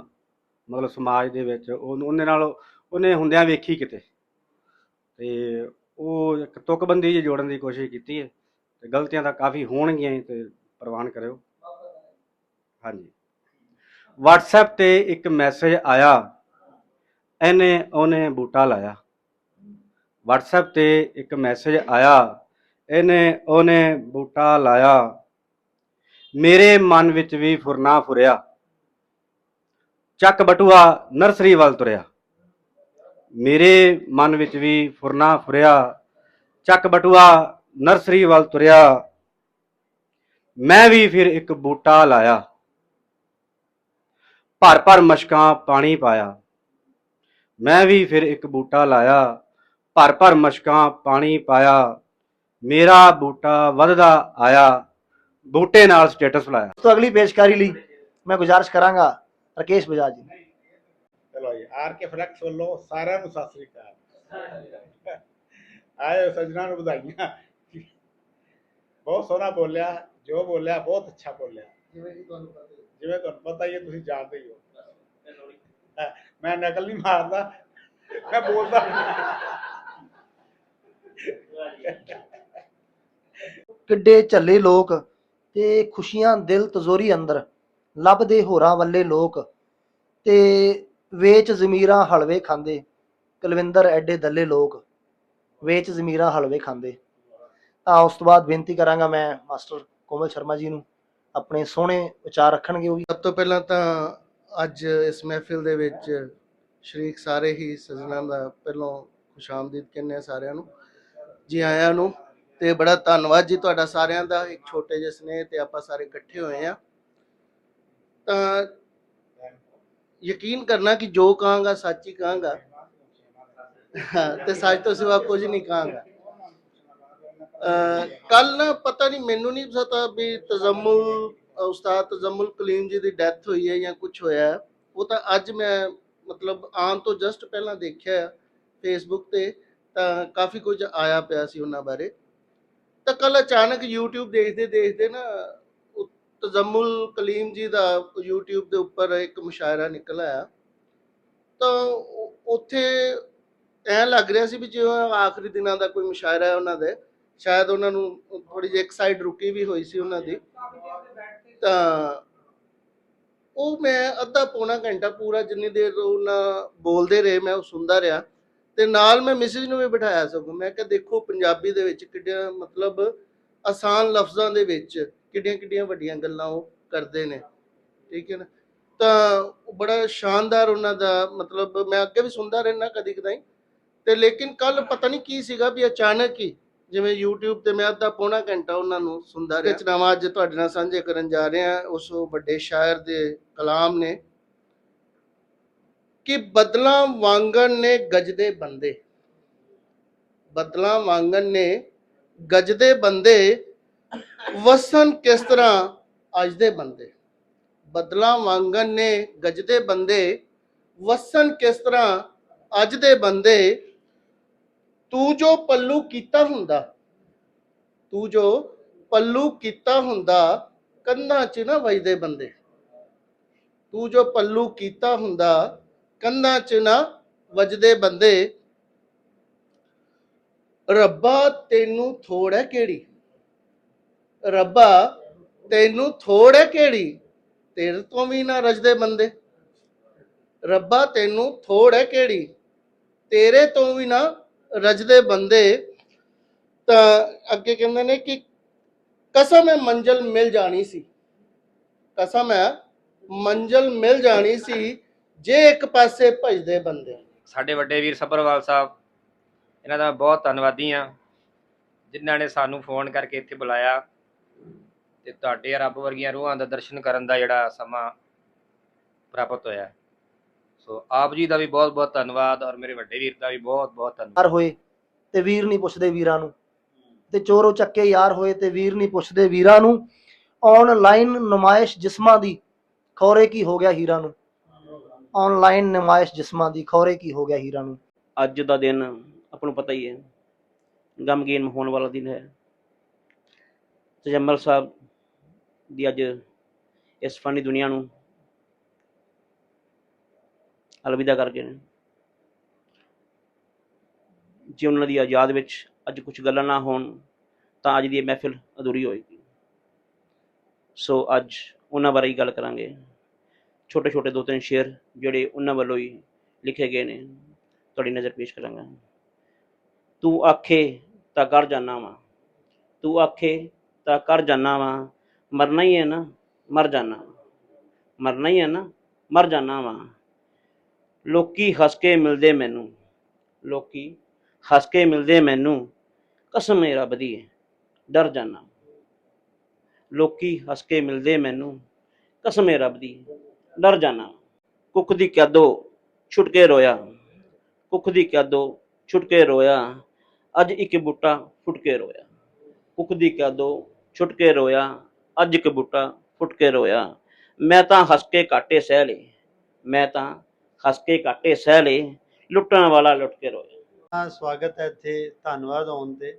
ਮਤਲਬ ਸਮਾਜ ਦੇ ਵਿੱਚ ਉਹਨੂੰ- ਉਹਦੇ ਨਾਲ ਉਹਨੇ ਹੁੰਦਿਆਂ ਵੇਖੀ ਕਿਤੇ। ਤੇ ਉਹ ਇੱਕ ਤੁਕਬੰਦੀ ਜਿਹੀ ਜੋੜਨ ਦੀ ਕੋਸ਼ਿਸ਼ ਕੀਤੀ ਹੈ। ਤੇ ਗਲਤੀਆਂ ਤਾਂ ਕਾਫੀ ਹੋਣਗੀਆਂ ਹੀ, ਤੇ ਪ੍ਰਵਾਨ ਕਰਿਓ। ਹਾਂਜੀ। WhatsApp ਤੇ ਇੱਕ ਮੈਸੇਜ ਆਇਆ। ਇਹਨੇ ਉਹਨੇ ਬੂਟਾ ਲਾਇਆ। WhatsApp ਤੇ ਇੱਕ ਮੈਸੇਜ ਆਇਆ। ਇਹਨੇ ਉਹਨੇ ਬੂਟਾ ਲਾਇਆ। ਮੇਰੇ ਮਨ ਵਿੱਚ ਵੀ ਫੁਰਨਾ ਫੁਰਿਆ। ਚੱਕ ਬਟੂਆ, ਨਰਸਰੀ ਵੱਲ ਤੁਰਿਆ। ਮੇਰੇ ਮਨ ਵਿੱਚ ਵੀ ਫੁਰਨਾ ਫੁਰਿਆ, ਚੱਕ ਬਟੂਆ ਨਰਸਰੀ ਵੱਲ ਤੁਰਿਆ। ਮੈਂ ਵੀ ਫਿਰ ਇੱਕ ਬੂਟਾ ਲਾਇਆ। ਭਰ ਭਰ ਮਸ਼ਕਾਂ ਪਾਣੀ ਪਾਇਆ। ਮੈਂ ਵੀ ਫਿਰ ਇੱਕ ਬੂਟਾ ਲਾਇਆ। ਭਰ ਭਰ ਮਸ਼ਕਾਂ ਪਾਣੀ ਪਾਇਆ। ਮੇਰਾ ਬੂਟਾ ਵੱਧਦਾ ਆਇਆ। ਬੂਟੇ ਨਾਲ ਸਟੇਟਸ ਲਾਇਆ। ਤੋਂ ਅਗਲੀ ਪੇਸ਼ਕਾਰੀ ਲਈ ਮੈਂ ਗੁਜ਼ਾਰਿਸ਼ ਕਰਾਂਗਾ। ਰਕੇਸ਼ ਬਜਾਜ ਜੀ। ਚਲੋ ਜੀ ਆਰ ਕੇ ਫਲੈਕਸ ਵੱਲੋਂ ਸਾਰਿਆਂ ਨੂੰ ਸਤਿ ਸ੍ਰੀ ਅਕਾਲ। ਆਏ ਸੱਜਣਾ ਨੂੰ ਵਧਾਈਆਂ। ਬਹੁਤ ਸੋਹਣਾ ਬੋਲਿਆ ਜੋ ਬੋਲਿਆ ਬਹੁਤ ਅੱਛਾ ਬੋਲਿਆ। ਜਿਵੇਂ ਤੁਹਾਨੂੰ ਪਤਾ ਹੀ ਹੈ। ਤੁਸੀਂ ਜਾਣਦੇ ਹੀ ਮੈਂ ਨਕਲ ਨਹੀਂ ਮਾਰਦਾ ਮੈਂ ਬੋਲਦਾ ਕਿੱਡੇ ਝੱਲੇ ਲੋਕ ਤੇ ਖੁਸ਼ੀਆਂ ਦਿਲ ਤਜ਼ੋਰੀ ਅੰਦਰ ਲੱਭਦੇ ਹੋਰਾਂ ਵੱਲੇ ਲੋਕ। ਤੇ ਵੇਚ ਜ਼ਮੀਰਾਂ ਹਲਵੇ ਖਾਂਦੇ। ਕੁਲਵਿੰਦਰ ਐਡੇ ਦੱਲੇ ਲੋਕ, ਵੇਚ ਜ਼ਮੀਰਾਂ ਹਲਵੇ ਖਾਂਦੇ। ਤਾਂ ਉਸ ਤੋਂ ਬਾਅਦ ਬੇਨਤੀ ਕਰਾਂਗਾ ਮੈਂ ਮਾਸਟਰ ਕੋਮਲ ਸ਼ਰਮਾ ਜੀ ਨੂੰ, ਆਪਣੇ ਸੋਹਣੇ ਵਿਚਾਰ ਰੱਖਣਗੇ ਉਹ ਵੀ। ਸਭ ਤੋਂ ਪਹਿਲਾਂ ਤਾਂ ਅੱਜ ਇਸ ਮਹਿਫਿਲ ਦੇ ਵਿੱਚ ਸ਼ਰੀਕ ਸਾਰੇ ਹੀ ਸੱਜਣਾਂ ਦਾ ਪਹਿਲੋਂ ਖੁਸ਼ਾਮਦੀਦ ਕਹਿੰਦੇ ਆ ਸਾਰਿਆਂ ਨੂੰ, ਜੀ ਆਇਆਂ ਨੂੰ। ਤੇ ਬੜਾ ਧੰਨਵਾਦ ਜੀ ਤੁਹਾਡਾ ਸਾਰਿਆਂ ਦਾ, ਇੱਕ ਛੋਟੇ ਜਿਹੇ ਸਨੇਹ ਤੇ ਆਪਾਂ ਸਾਰੇ ਇਕੱਠੇ ਹੋਏ ਆ ਤਾਂ ਯਕੀਨ ਕਰਨਾ ਕਿ ਜੋ ਕਹਾਂਗਾ ਸੱਚ ਹੀ ਕਹਾਂਗਾ ਹਾਂ, ਤੇ ਸੱਚ ਤੋਂ ਸਿਵਾ ਕੁਝ ਨਹੀਂ ਕਹਾਂਗਾ ਕੱਲ ਨਾ ਪਤਾ ਨਹੀਂ ਮੈਨੂੰ ਨਹੀਂ ਪਤਾ ਵੀ ਤਜ਼ਮੁਲ ਉਸਤਾਦ ਤਜ਼ਮੁਲ ਕਲੀਮ ਜੀ ਦੀ ਡੈਥ ਹੋਈ ਹੈ ਜਾਂ ਕੁਝ ਹੋਇਆ ਹੈ। ਉਹ ਤਾਂ ਅੱਜ ਮੈਂ ਮਤਲਬ ਆਉਣ ਤੋਂ ਜਸਟ ਪਹਿਲਾਂ ਦੇਖਿਆ ਫੇਸਬੁੱਕ ਤੇ ਤਾਂ ਕਾਫੀ ਕੁਝ ਆਇਆ ਪਿਆ ਸੀ ਉਹਨਾਂ ਬਾਰੇ ਤਾਂ ਕੱਲ ਅਚਾਨਕ YouTube ਦੇਖਦੇ ਦੇਖਦੇ ਨਾ ਉਹ ਤਜ਼ਮੁਲ ਕਲੀਮ ਜੀ ਦਾ YouTube ਦੇ ਉੱਪਰ ਇੱਕ ਮੁਸ਼ਾਇਰਾ ਨਿਕਲ ਆਇਆ। ਤਾਂ ਉੱਥੇ ਐਂ ਲੱਗ ਰਿਹਾ ਸੀ ਵੀ ਜਿਵੇਂ ਆਖਰੀ ਦਿਨਾਂ ਦਾ ਕੋਈ ਮੁਸ਼ਾਇਰਾ ਹੈ ਉਹਨਾਂ ਦੇ, ਸ਼ਾਇਦ ਉਹਨਾਂ ਨੂੰ ਥੋੜੀ ਜਿਹੀ ਇੱਕ ਸਾਈਡ ਰੁਕੀ ਵੀ ਹੋਈ ਸੀ ਉਹਨਾਂ ਦੀ। ਤਾਂ ਉਹ ਮੈਂ ਅੱਧਾ ਪੌਣਾ ਘੰਟਾ ਪੂਰਾ ਜਿੰਨੀ ਦੇਰ ਉਹਨਾਂ ਬੋਲਦੇ ਰਹੇ, ਮੈਂ ਉਹ ਸੁਣਦਾ ਰਿਹਾ। ਤੇ ਨਾਲ ਮੈਂ ਮਿਸਿਸ ਨੂੰ ਵੀ ਬਿਠਾਇਆ ਸਗੋਂ। ਮੈਂ ਕਿਹਾ ਦੇਖੋ, ਪੰਜਾਬੀ ਦੇ ਵਿੱਚ ਕਿੱਡੀਆਂ ਮਤਲਬ ਆਸਾਨ ਲਫ਼ਜ਼ਾਂ ਦੇ ਵਿੱਚ ਕਿੱਡੀਆਂ ਕਿੱਡੀਆਂ ਵੱਡੀਆਂ ਗੱਲਾਂ ਉਹ ਕਰਦੇ ਨੇ, ਠੀਕ ਹੈ ਨਾ? ਤਾਂ ਬੜਾ ਸ਼ਾਨਦਾਰ ਉਹਨਾਂ ਦਾ ਮਤਲਬ ਮੈਂ ਅੱਗੇ ਵੀ ਸੁਣਦਾ ਰਹਿਣਾ ਕਦੀ ਕਦਾਈ। ਤੇ ਲੇਕਿਨ ਕੱਲ ਪਤਾ ਨਹੀਂ ਕੀ ਸੀਗਾ ਵੀ ਅਚਾਨਕ ਹੀ ਜਿਵੇਂ YouTube ਤੇ ਮੈਂ ਅੱਧਾ ਪੌਣਾ ਘੰਟਾ ਉਹਨਾਂ ਨੂੰ ਸੁਣਦਾ ਰਿਹਾ। ਰਚਨਾਵਾਂ ਅੱਜ ਤੁਹਾਡੇ ਨਾਲ ਸਾਂਝੇ ਕਰਨ ਜਾ ਰਹੇ ਹਾਂ ਉਸ ਵੱਡੇ ਸ਼ਾਇਰ ਦੇ ਕਲਾਮ ਨੇ ਕਿ ਬਦਲਾਂ ਵਾਂਗਣ ਨੇ ਗਜਦੇ ਬੰਦੇ। ਬਦਲਾਂ ਵਾਂਗਣ ਨੇ ਗਜਦੇ ਬੰਦੇ ਵਸਨ ਕਿਸ ਤਰ੍ਹਾਂ ਅੱਜ ਦੇ ਬੰਦੇ? ਬਦਲਾਂ ਵਾਂਗਣ ਨੇ ਗਜਦੇ ਬੰਦੇ। ਵਸਨ ਕਿਸ ਤਰ੍ਹਾਂ ਅੱਜ ਦੇ ਬੰਦੇ? ਤੂੰ ਜੋ ਪੱਲੂ ਕੀਤਾ ਹੁੰਦਾ, ਤੂੰ ਜੋ ਪੱਲੂ ਕੀਤਾ ਹੁੰਦਾ ਕੰਧਾਂ 'ਚ ਨਾ ਵਜਦੇ ਬੰਦੇ। ਤੂੰ ਜੋ ਪੱਲੂ ਕੀਤਾ ਹੁੰਦਾ ਕੰਧਾਂ 'ਚ ਨਾ ਵਜਦੇ ਬੰਦੇ। ਰੱਬਾ ਤੈਨੂੰ ਥੋੜ ਹੈ ਕਿਹੜੀ? ਰੱਬਾ, ਤੈਨੂੰ ਥੋੜ ਹੈ ਕਿਹੜੀ? ਤੇਰੇ ਤੋਂ ਵੀ ਨਾ ਰਜਦੇ ਬੰਦੇ। ਰੱਬਾ, ਤੈਨੂੰ ਥੋੜ ਕਿਹੜੀ? ਤੇਰੇ ਤੋਂ ਵੀ ਨਾ ਰਜਦੇ ਬੰਦੇ। ਤਾਂ ਅੱਗੇ ਕਹਿੰਦੇ ਨੇ ਕਿ ਕਸਮ ਹੈ ਮੰਜ਼ਲ ਮਿਲ ਜਾਣੀ ਸੀ। ਕਸਮ ਹੈ ਮੰਜ਼ਲ ਮਿਲ ਜਾਣੀ ਸੀ ਜੇ ਇੱਕ ਪਾਸੇ ਭਜਦੇ ਬੰਦੇ। ਸਾਡੇ ਵੱਡੇ ਵੀਰ ਸੱਭਰਵਾਲ ਸਾਹਿਬ, ਇਹਨਾਂ ਦਾ ਬਹੁਤ ਧੰਨਵਾਦੀ ਆ ਜਿਨ੍ਹਾਂ ਨੇ ਸਾਨੂੰ ਫੋਨ ਕਰਕੇ ਇੱਥੇ ਬੁਲਾਇਆ। ਤੇ ਤੁਹਾਡੇ ਰੱਬ ਵਰਗੀਆਂ ਰੂਹਾਂ ਦਾ ਦਰਸ਼ਨ ਕਰਨ ਦਾ ਜਿਹੜਾ ਸਮਾਂ ਪ੍ਰਾਪਤ ਹੋਇਆ ਸੋ ਆਪ ਜੀ ਦਾ ਵੀ ਬਹੁਤ ਬਹੁਤ ਧੰਨਵਾਦ ਔਰ ਮੇਰੇ ਵੱਡੇ ਵੀਰ ਦਾ ਵੀ ਬਹੁਤ ਬਹੁਤ ਧੰਨਵਾਦ। ਯਾਰ ਹੋਏ ਤੇ ਵੀਰ ਨਹੀਂ ਪੁੱਛਦੇ ਵੀਰਾਂ ਨੂੰ। ਤੇ ਚੋਰੋ ਚੱਕੇ ਯਾਰ ਹੋਏ ਤੇ ਵੀਰ ਨਹੀਂ ਪੁੱਛਦੇ ਵੀਰਾਂ ਨੂੰ। ਆਨਲਾਈਨ ਨੁਮਾਇਸ਼ ਜਿਸਮਾਂ ਦੀ ਖੌਰੇ ਕੀ ਹੋ ਗਿਆ ਹੀਰਾ ਨੂੰ? ਆਨਲਾਈਨ ਨਮਾਇਸ਼ ਜਿਸਮਾਂ ਦੀ ਖੌਰੇ ਕੀ ਹੋ ਗਿਆ ਹੀਰਾ ਨੂੰ? ਅੱਜ ਦਾ ਦਿਨ ਆਪਾਂ ਨੂੰ ਪਤਾ ਹੀ ਹੈ ਗਮਗੀਨ ਹੋਣ ਵਾਲਾ ਦਿਨ ਹੈ। ਤਜਮਲ ਸਾਹਿਬ ਦੀ ਅੱਜ ਇਸ ਫਾਨੀ ਦੁਨੀਆ ਨੂੰ ਅਲਵਿਦਾ ਕਰ ਗਏ ਨੇ। ਜੇ ਉਹਨਾਂ ਦੀ ਆਜ਼ਾਦ ਵਿੱਚ ਅੱਜ ਕੁਝ ਗੱਲਾਂ ਨਾ ਹੋਣ, ਤਾਂ ਅੱਜ ਦੀ ਇਹ ਮਹਿਫਿਲ ਅਧੂਰੀ ਹੋਏਗੀ। ਸੋ ਅੱਜ ਉਹਨਾਂ ਬਾਰੇ ਹੀ ਗੱਲ ਕਰਾਂਗੇ। ਛੋਟੇ ਛੋਟੇ ਦੋ ਤਿੰਨ ਸ਼ੇਰ ਜਿਹੜੇ ਉਹਨਾਂ ਵੱਲੋਂ ਹੀ ਲਿਖੇ ਗਏ ਨੇ, ਤੁਹਾਡੀ ਨਜ਼ਰ ਪੇਸ਼ ਕਰਾਂਗਾ। ਤੂੰ ਆਖੇ ਤਾਂ ਕਰ ਜਾਣਾ ਵਾ। ਤੂੰ ਆਖੇ ਤਾਂ ਕਰ ਜਾਣਾ ਵਾਂ। ਮਰਨਾ ਹੀ ਹੈ ਨਾ, ਮਰ ਜਾਣਾ ਮਰਨਾ ਹੀ ਹੈ ਨਾ, ਮਰ ਜਾਣਾ ਵਾਂ। ਲੋਕੀ ਹੱਸ ਕੇ ਮਿਲਦੇ ਮੈਨੂੰ। ਲੋਕੀ ਹੱਸ ਕੇ ਮਿਲਦੇ ਮੈਨੂੰ। ਕਸਮ ਹੈ ਰੱਬ ਦੀ ਡਰ ਜਾਣਾ ਲੋਕੀ ਹੱਸ ਕੇ ਮਿਲਦੇ ਮੈਨੂੰ। ਕਸਮ ਹੈ ਰੱਬ ਦੀ ਡਰ ਜਾਣਾ ਕੁੱਕ ਦੀ ਕੈਦੋ ਛੁੱਟ ਕੇ ਰੋਇਆ। ਕੁੱਖ ਦੀ ਕੈਦੋ ਛੁੱਟ ਕੇ ਰੋਇਆ। ਅੱਜ ਇੱਕ ਬੂਟਾ ਫੁੱਟ ਕੇ ਰੋਇਆ। ਕੁੱਖ ਦੀ ਕੈਦੋ ਛੁੱਟ ਕੇ ਰੋਇਆ, ਅੱਜ ਇੱਕ ਬੂਟਾ ਫੁੱਟ ਕੇ ਰੋਇਆ। ਮੈਂ ਤਾਂ ਹੱਸ ਕੇ ਕਾਟੇ ਸਹਿ ਲਏ, ਮੈਂ ਤਾਂ ਹੱਸ ਕੇ ਕਾਟੇ ਸਹਿ ਲਏ, ਲੁੱਟਣ ਵਾਲਾ ਲੁੱਟ ਕੇ ਰੋਇਆ। ਸਵਾਗਤ ਹੈ ਇੱਥੇ ਧੰਨਵਾਦ ਆਉਣ ਤੇ।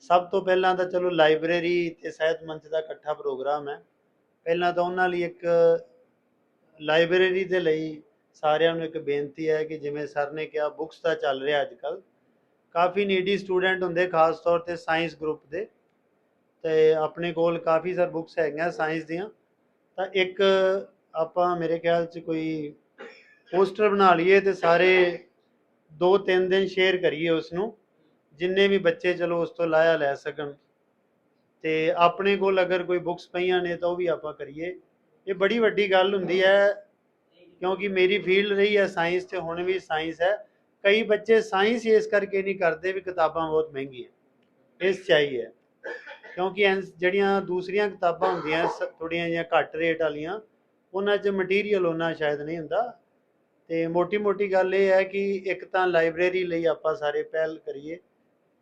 ਸਭ ਤੋਂ ਪਹਿਲਾਂ ਤਾਂ ਚਲੋ ਲਾਇਬ੍ਰੇਰੀ ਤੇ ਸਾਹਿਤ ਮੰਚ ਦਾ ਇਕੱਠਾ ਪ੍ਰੋਗਰਾਮ ਹੈ। ਪਹਿਲਾਂ ਤਾਂ ਉਹਨਾਂ ਲਈ ਇੱਕ ਲਾਇਬ੍ਰੇਰੀ ਦੇ ਲਈ ਸਾਰਿਆਂ ਨੂੰ ਇੱਕ ਬੇਨਤੀ ਹੈ ਕਿ ਜਿਵੇਂ ਸਰ ਨੇ ਕਿਹਾ, ਬੁੱਕਸ ਦਾ ਚੱਲ ਰਿਹਾ ਅੱਜ ਕੱਲ ਕਾਫੀ ਨੀਡੀ ਸਟੂਡੈਂਟ ਹੁੰਦੇ, ਖਾਸ ਤੌਰ ਤੇ ਸਾਇੰਸ ਗਰੁੱਪ ਦੇ। ਤੇ ਆਪਣੇ ਕੋਲ ਕਾਫੀ ਸਰ ਬੁੱਕਸ ਹੈਗੀਆਂ ਸਾਇੰਸ ਦੀਆਂ। ਤਾਂ ਇੱਕ ਆਪਾਂ ਮੇਰੇ ਖਿਆਲ 'ਚ ਕੋਈ ਪੋਸਟਰ ਬਣਾ ਲਈਏ ਤੇ ਸਾਰੇ ਦੋ ਤਿੰਨ ਦਿਨ ਸ਼ੇਅਰ ਕਰੀਏ ਉਸ ਨੂੰ ਜਿੰਨੇ ਵੀ ਬੱਚੇ ਚਲੋ ਉਸ ਤੋਂ ਲਾਇਆ ਲੈ ਸਕਣ। ਤੇ ਆਪਣੇ ਕੋਲ ਅਗਰ ਕੋਈ ਬੁੱਕਸ ਪਈਆਂ ਨੇ ਤਾਂ ਉਹ ਵੀ ਆਪਾਂ ਕਰੀਏ। ਇਹ ਬੜੀ ਵੱਡੀ ਗੱਲ ਹੁੰਦੀ ਹੈ, ਕਿਉਂਕਿ ਮੇਰੀ ਫੀਲਡ ਰਹੀ ਹੈ ਸਾਇੰਸ ਤੇ, ਹੁਣ ਵੀ ਸਾਇੰਸ ਹੈ। ਕਈ ਬੱਚੇ ਸਾਇੰਸ ਇਸ ਕਰਕੇ ਨਹੀਂ ਕਰਦੇ ਵੀ ਕਿਤਾਬਾਂ ਬਹੁਤ ਮਹਿੰਗੀਆਂ। ਇਸ ਚਾਹੀ ਹੈ। ਕਿਉਂਕਿ ਐਨ- ਜਿਹੜੀਆਂ ਦੂਸਰੀਆਂ ਕਿਤਾਬਾਂ ਹੁੰਦੀਆਂ ਥੋੜੀਆਂ ਜਿਹੀਆਂ ਘੱਟ ਰੇਟ ਵਾਲੀਆਂ, ਉਹਨਾਂ 'ਚ ਮਟੀਰੀਅਲ ਉਹਨਾਂ ਸ਼ਾਇਦ ਨਹੀਂ ਹੁੰਦਾ। ਤੇ ਮੋਟੀ ਮੋਟੀ ਗੱਲ ਇਹ ਹੈ ਕਿ ਇੱਕ ਤਾਂ ਲਾਇਬ੍ਰੇਰੀ ਲਈ ਆਪਾਂ ਸਾਰੇ ਪਹਿਲ ਕਰੀਏ।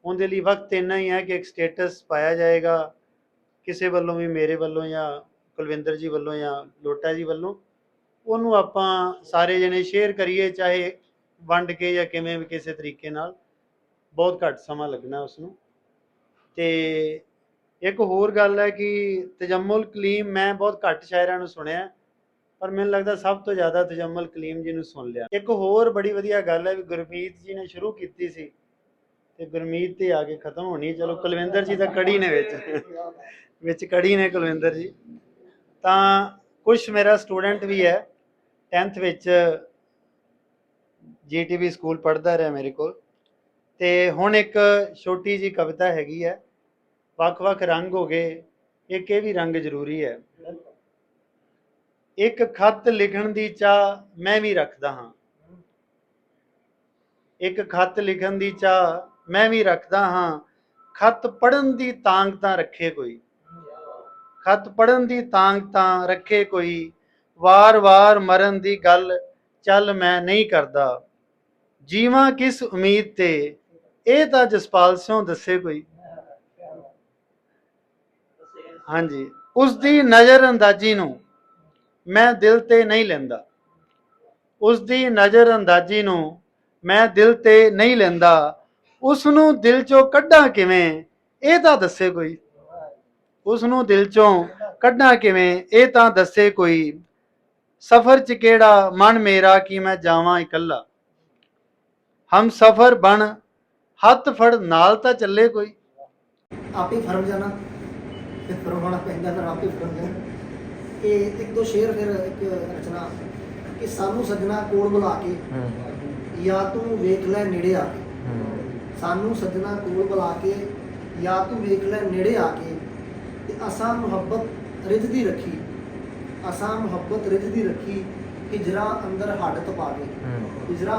ਉਹਦੇ ਲਈ ਵਕਤ ਇੰਨਾ ਹੀ ਹੈ ਕਿ ਇੱਕ ਸਟੇਟਸ ਪਾਇਆ ਜਾਏਗਾ, ਕਿਸੇ ਵੱਲੋਂ ਵੀ ਮੇਰੇ ਵੱਲੋਂ ਜਾਂ ਕੁਲਵਿੰਦਰ ਜੀ ਵੱਲੋਂ ਜਾਂ ਲੋਟਾ ਜੀ ਵੱਲੋਂ। ਉਹਨੂੰ ਆਪਾਂ ਸਾਰੇ ਜਣੇ ਸ਼ੇਅਰ ਕਰੀਏ, ਚਾਹੇ ਵੰਡ ਕੇ ਜਾਂ ਕਿਵੇਂ ਵੀ ਕਿਸੇ ਤਰੀਕੇ ਨਾਲ। ਬਹੁਤ ਘੱਟ ਸਮਾਂ ਲੱਗਣਾ ਉਸ ਨੂੰ ਤੇ ਇੱਕ ਹੋਰ ਗੱਲ ਹੈ ਕਿ ਤਜਮੁਲ ਕਲੀਮ ਮੈਂ ਬਹੁਤ ਘੱਟ ਸ਼ਾਇਰਾਂ ਨੂੰ ਸੁਣਿਆ, ਪਰ ਮੈਨੂੰ ਲੱਗਦਾ ਸਭ ਤੋਂ ਜ਼ਿਆਦਾ ਤਜਮੁਲ ਕਲੀਮ ਜੀ ਨੂੰ ਸੁਣ ਲਿਆ। ਇੱਕ ਹੋਰ ਬੜੀ ਵਧੀਆ ਗੱਲ ਹੈ ਵੀ ਗੁਰਮੀਤ ਜੀ ਨੇ ਸ਼ੁਰੂ ਕੀਤੀ ਸੀ ਤੇ ਗੁਰਮੀਤ ਤੇ ਆ ਕੇ ਖਤਮ ਹੋਣੀ ਚਲੋ ਕੁਲਵਿੰਦਰ ਜੀ ਤਾਂ ਕੜੀ ਨੇ ਵਿੱਚ ਵਿੱਚ ਕੜੀ ਨੇ ਕੁਲਵਿੰਦਰ ਜੀ। ਤਾਂ ਕੁਝ ਮੇਰਾ ਸਟੂਡੈਂਟ ਵੀ ਹੈ 10th ਵਿੱਚ ਜੀਟੀਵੀ ਸਕੂਲ ਪੜ੍ਹਦਾ ਰਿਹਾ ਮੇਰੇ ਕੋਲ। ਤੇ ਹੁਣ ਇੱਕ ਛੋਟੀ ਜੀ ਕਵਿਤਾ ਹੈਗੀ ਹੈ ਵੱਖ-ਵੱਖ ਰੰਗ ਹੋ ਗਏ, ਇੱਕ ਇਹ ਵੀ ਰੰਗ ਜ਼ਰੂਰੀ ਹੈ। ਇੱਕ ਖਤ ਲਿਖਣ ਦੀ ਚਾਹ ਮੈਂ ਵੀ ਰੱਖਦਾ ਹਾਂ। ਇੱਕ ਖਤ ਲਿਖਣ ਦੀ ਚਾਹ ਮੈਂ ਵੀ ਰੱਖਦਾ ਹਾਂ। ਖਤ ਪੜਨ ਦੀ ਤਾਂਗ ਤਾਂ ਰੱਖੇ ਕੋਈ। ਖਤ ਪੜਨ ਦੀ ਤਾਂਗ ਤਾਂ ਰੱਖੇ ਕੋਈ। ਵਾਰ-ਵਾਰ ਮਰਨ ਦੀ ਗੱਲ ਚੱਲ ਮੈਂ ਨਹੀਂ ਕਰਦਾ। ਜੀਵਾਂ ਕਿਸ ਉਮੀਦ ਤੇ? ਇਹ ਤਾਂ ਜਸਪਾਲ ਸਿੰਘ ਦੱਸੇ ਕੋਈ। ਹਾਂਜੀ। ਉਸ ਦੀ ਨਜ਼ਰ ਅੰਦਾਜ਼ੀ ਨੂੰ ਮੈਂ ਦਿਲ ਤੇ ਨਹੀਂ ਲੈਂਦਾ। ਉਸ ਦੀ ਨਜ਼ਰ ਅੰਦਾਜ਼ੀ ਨੂੰ ਮੈਂ ਦਿਲ ਤੇ ਨਹੀਂ ਲੈਂਦਾ। ਉਸ ਨੂੰ ਦਿਲ ਚੋਂ ਕੱਢਾਂ ਕਿਵੇਂ? ਇਹ ਤਾਂ ਦੱਸੇ ਕੋਈ। ਉਸ ਨੂੰ ਦਿਲ ਚੋਂ ਕੱਢਾਂ ਕਿਵੇਂ? ਇਹ ਤਾਂ ਦੱਸੇ ਕੋਈ। ਸਫ਼ਰ 'ਚ ਕਿਹੜਾ ਮਨ ਮੇਰਾ ਕਿ ਮੈਂ ਜਾਵਾਂ ਇਕੱਲਾ? ਹਮ ਸਫ਼ਰ ਬਣ, ਹੱਥ ਫੜ, ਨਾਲ ਤਾਂ ਚੱਲੇ ਕੋਈ। ਆਪੇ ਫਰਮ ਜਾਣਾ। ਤੇ ਫਰਮਾਉਣਾ ਪੈਂਦਾ ਫਿਰ ਆਪੇ ਫਰਮ ਜਾਣਾ ਇਹ ਇੱਕ ਦੋ ਸ਼ੇਰ ਫਿਰ ਇੱਕ ਰਚਨਾ ਕਿ ਸਾਨੂੰ ਸੱਜਣਾ ਕੋਲ ਬੁਲਾ ਕੇ ਜਾਂ ਤੂੰ ਵੇਖ ਲੈ ਨੇੜੇ ਆ ਕੇ। ਸਾਨੂੰ ਸੱਜਣਾ ਕੋਲ ਬੁਲਾ ਕੇ ਜਾਂ ਤੂੰ ਵੇਖ ਲੈ ਨੇੜੇ ਆ ਕੇ ਤੇ ਅਸਾਂ ਮੁਹੱਬਤ ਰਿੱਝਦੀ ਰੱਖੀ। ਅਸਾਂ ਮੁਹੱਬਤ ਰਿੱਝਦੀ ਰੱਖੀ ਹਿਜਰਾ ਅੰਦਰ ਹੱਡ ਤਪਾ ਕੇ ਹਿਜਰਾ